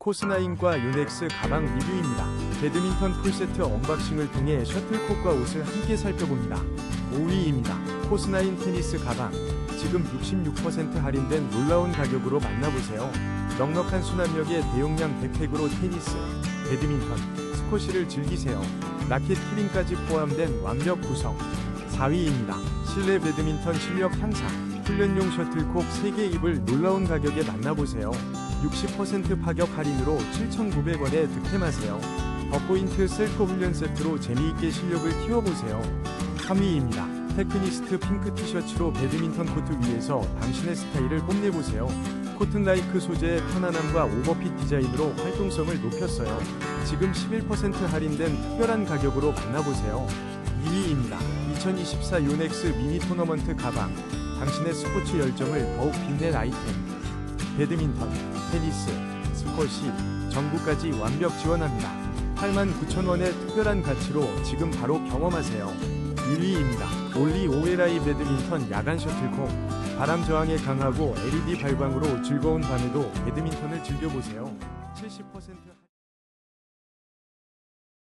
코스나인과 유넥스 가방 리뷰입니다. 배드민턴 풀세트 언박싱을 통해 셔틀콕과 옷을 함께 살펴봅니다. 5위입니다. 코스나인 테니스 가방. 지금 66% 할인된 놀라운 가격으로 만나보세요. 넉넉한 수납력의 대용량 백팩으로 테니스, 배드민턴, 스쿼시를 즐기세요. 라켓 키링까지 포함된 완벽 구성. 4위입니다. 실내 배드민턴 실력 향상. 훈련용 셔틀콕 3개 입을 놀라운 가격에 만나보세요. 60% 파격 할인으로 7,900원에 득템하세요. 더포인트 셀프 훈련 세트로 재미있게 실력을 키워보세요. 3위입니다. 테크니스트 핑크 티셔츠로 배드민턴 코트 위에서 당신의 스타일을 뽐내보세요. 코튼라이크 소재의 편안함과 오버핏 디자인으로 활동성을 높였어요. 지금 11% 할인된 특별한 가격으로 만나보세요. 2위입니다. 2024 요넥스 미니 토너먼트 가방. 당신의 스포츠 열정을 더욱 빛낸 아이템. 배드민턴, 테니스, 스쿼시, 전구까지 완벽 지원합니다. 89,000원의 특별한 가치로 지금 바로 경험하세요. 1위입니다. 올리 오에라이 배드민턴 야간 셔틀콕. 바람 저항에 강하고 LED 발광으로 즐거운 밤에도 배드민턴을 즐겨보세요. 70%